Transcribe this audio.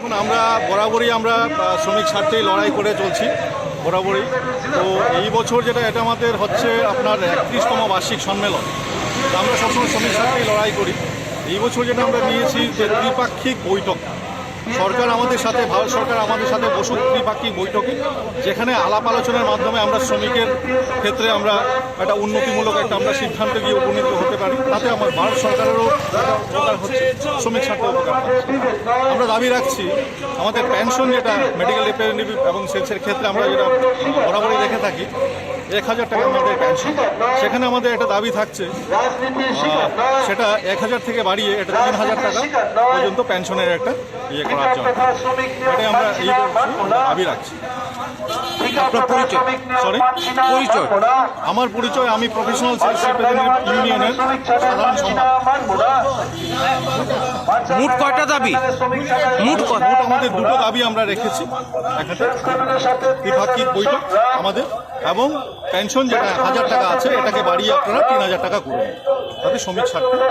এখন আমরা বরাবরই আমরা শ্রমিক স্বার্থেই লড়াই করে চলছি, বরাবরই। তো এই বছর যেটা, এটা আমাদের হচ্ছে আপনার একত্রিশতম বার্ষিক সম্মেলন। আমরা সবসময় শ্রমিক স্বার্থেই লড়াই করি। এই বছর যেটা আমরা নিয়েছি যে দ্বিপাক্ষিক বৈঠক। সরকার আমাদের সাথে, ভারত সরকার আমাদের সাথে বসুক, ত্রিপাক্ষিক বৈঠকে, যেখানে আলাপ আলোচনার মাধ্যমে আমরা শ্রমিকের ক্ষেত্রে আমরা একটা উন্নতিমূলক একটা আমরা সিদ্ধান্তে গিয়ে উপনীত হতে পারি। তাতে আমার ভারত সরকারেরও হচ্ছে, শ্রমিক স্বার্থে উপকার আমরা দাবি রাখছি, আমাদের পেনশন যেটা মেডিকেল রিপ্রেজেন্টেটিভ এবং সেলসের ক্ষেত্রে আমরা যেটা বরাবরই দেখে থাকি এক হাজার টাকা আমাদের পেনশন সেখানে আমাদের একটা দাবি থাকছে। সেটা এক হাজার থেকে বাড়িয়ে এটা তিন হাজার টাকা পর্যন্ত পেনশনের একটা ইয়ে করার জন্য। এটাই আমরা এই দাবি রাখছি। আপনার পরিচয়? সরি পরিচয়? আমার পরিচয় আমি প্রফেশনাল সেলস ইউনিয়নের সাধারণ সম্পাদক। মোট কয়টা দাবি? মোট ক- মোট আমাদের দুটো দাবি আমরা রেখেছি একটা বৈঠক আমাদের? এবং পেনশন যেটা হাজার টাকা আছে, এটাকে বাড়িয়ে আপনারা তিন হাজার টাকা করুন তাতে শ্রমিক স্বার্থে।